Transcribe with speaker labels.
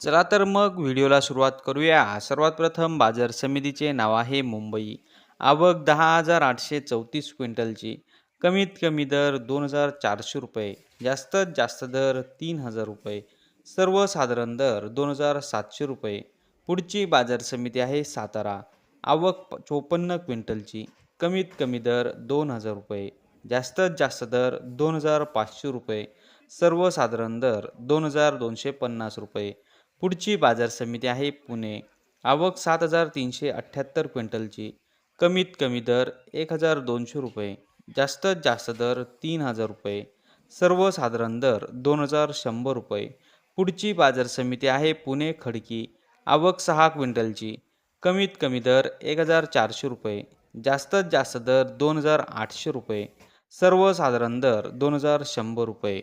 Speaker 1: चला तर मग व्हिडिओला सुरुवात करूया. सर्वात प्रथम बाजार समितीचे नाव आहे मुंबई. आवक दहा हजार आठशे चौतीस क्विंटलची. कमीत कमी दर दोन हजार चारशे रुपये. जास्तीत जास्त दर तीन हजार रुपये. सर्वसाधारण दर दोन हजार सातशे रुपये. पुढची बाजार समिती आहे सातारा. आवक प- चोपन्न क्विंटलची. कमीत कमी दर दोन हजार रुपये. जास्तीत जास्त दर दोन हजार पाचशे रुपये. सर्वसाधारण दर दोन हजार दोनशे पन्नास रुपये. पुढची बाजार समिती आहे पुणे. आवक सात हजार तीनशे अठ्ठ्याहत्तर क्विंटलची. कमीत कमी दर एक हजार दोनशे रुपये. जास्तीत जास्त दर तीन हजार रुपये. सर्वसाधारण दर दोन हजार शंभर रुपये. पुढची बाजार समिती आहे पुणे खडकी. आवक सहा क्विंटलची. कमीत कमी दर एक हजार चारशे रुपये. जास्तीत जास्त दर दोन हजार आठशे रुपये. सर्वसाधारण दर दोन हजार शंभर रुपये.